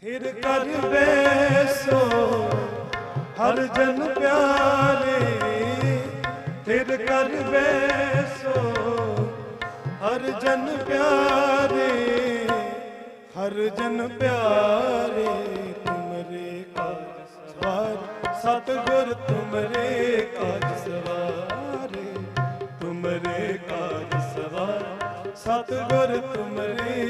ਫਿਰ ਕਰ ਬੈਸੋ, ਹਰ ਜਨ ਪਿਆਰੇ। ਫਿਰ ਕਰ ਬੈਸੋ, ਹਰ ਜਨ ਪਿਆਰੇ। ਹਰ ਜਨ ਪਿਆਰੇ, ਤੁਮਰੇ ਕਾਜ ਸਵਾਰ। ਸਤਗੁਰ ਤੁਮਰੇ ਕਾਜ ਸਵਾਰੇ। ਤੁਮਰੇ ਕਾਜ ਸਵਾਰ। ਸਤਗੁਰ ਤੁਮਰੇ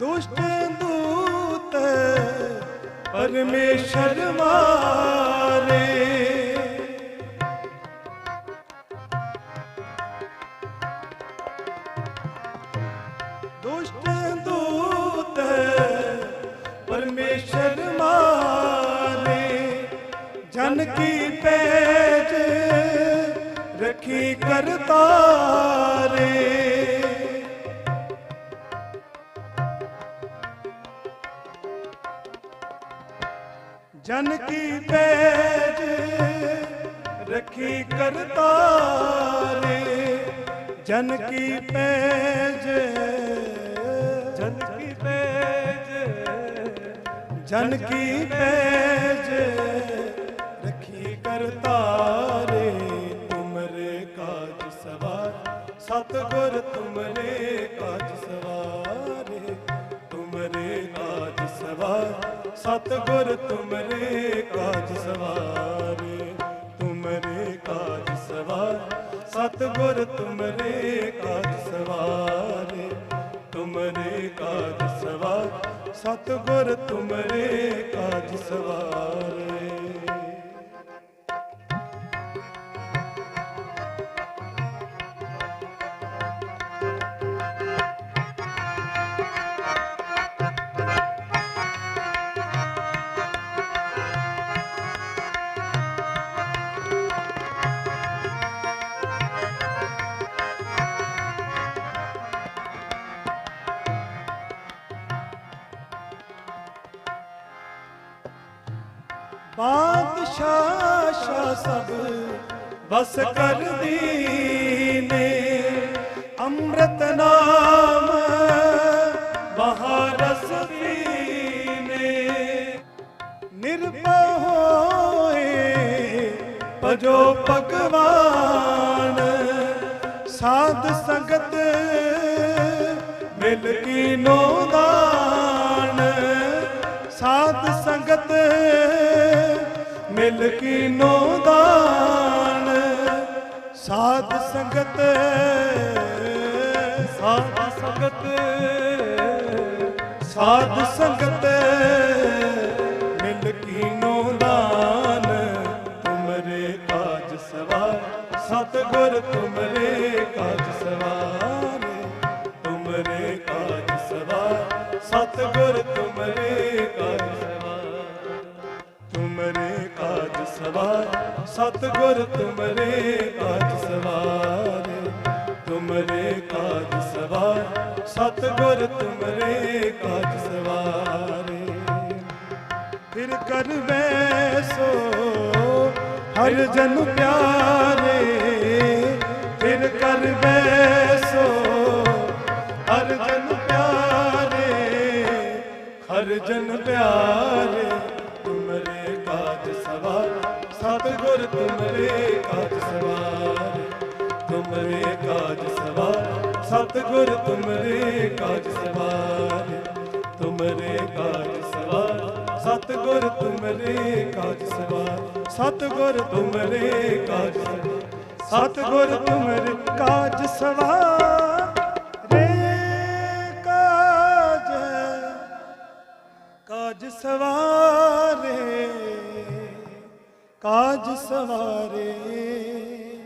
ਦੁਸ਼ਟ ਦੂਤ ਪਰਮੇਸ਼ਰ ਮਾਰੇ ਦੁਸ਼ਟ ਦੂਤ ਮਾਰੇ ਜਨ ਕੀ ਪੈਜ ਰਖੀ ਕਰਤਾਰੇ ਜਨ ਕੀ ਪੈਜ ਰਖੀ ਕਰਤਾਰੇ। ਜਨ ਕੀ ਪੈਜ ਜਨ ਕੀ ਪੈਜ ਜਨ ਕੀ ਪੈਜ ਰਖੀ ਕਰਤਾਰੇ। ਤੁਮਰੇ ਕਾਜ ਸਵਾਰ, ਸਤਗੁਰ ਤੁਮਰੇ ਕਾਜ ਸਵਾਰੇ। ਤੁਮਰੇ ਕਾਜ ਸਵਾਰ ਸਤਗੁਰ, ਤੁਮਰੇ ਕਾਜ ਸਵਾਰੇ, ਤੁਮਰੇ ਕਾਜ ਸਵਾਰ। ਸਤਗੁਰ, ਤੁਮਰੇ ਕਾਜ ਸਵਾਰੇ, ਤੁਮਰੇ ਕਾਜ ਸਵਾਰ। ਸਤਗੁਰ, ਤੁਮਰੇ ਕਾਜ ਸਵਾਰ। ਬਾਦਸ਼ਾਹ ਸ਼ਾਹ ਸਭ ਬਸ ਕਰਦੀ ਨੇ ਅੰਮ੍ਰਿਤ ਨਾਮ ਬਹਾਰਸ ਪੀਨੇ ਨਿਰਭਉ ਹੋਏ ਭਜੋ ਭਗਵਾਨ ਸਾਧ ਸੰਗਤ ਮਿਲ ਕੀ ਨੋਦਾਨ ਸਾਧ ਸੰਗਤ ਮਿਲ ਕੀ ਨੋਦਾਨ ਸਾਧ ਸੰਗਤ ਸਾਧ ਸੰਗਤ ਸਾਧ ਸੰਗਤ। ਤੁਮਰੇ ਕਾਜ ਸਵਾਰ ਸਤਗੁਰ ਤੁਮਰੇ ਕਾਜ ਸਵਾਰ ਤੁਮਰੇ ਕਾਜ ਸਵਾਰ ਸਤਗੁਰ ਤੁਮਰੇ ਕਾਜ ਸਵਾਰੇ ਫਿਰ ਕਰ ਵੈਸੋ ਹਰ ਜਨ ਪਿਆਰੇ। ਫਿਰ ਕਰ ਵੈਸੋ ਹਰ ਜਨ ਪਿਆਰੇ। ਹਰ ਜਨ ਪਿਆਰੇ। ਸਤਗੁਰ, ਤੁਮਰੇ ਕਾਜ ਸਵਾਰ, ਤੁਮਰੇ ਕਾਜ ਸਵਾਰ। ਸਤਗੁਰ, ਤੁਮਰੇ ਕਾਜ ਸਵਾਰ, ਸਤਗੁਰ, ਤੁਮਰੇ ਕਾਜ ਸਵਾਰ। ਸਤਗੁਰ, ਤੁਮਰੇ ਕਾਜ ਸਵਾਰ, ਰੇ ਕਾਜ ਕਾਜ ਸਵਾਰੇ ਕਾਜ ਸਵਾਰੇ।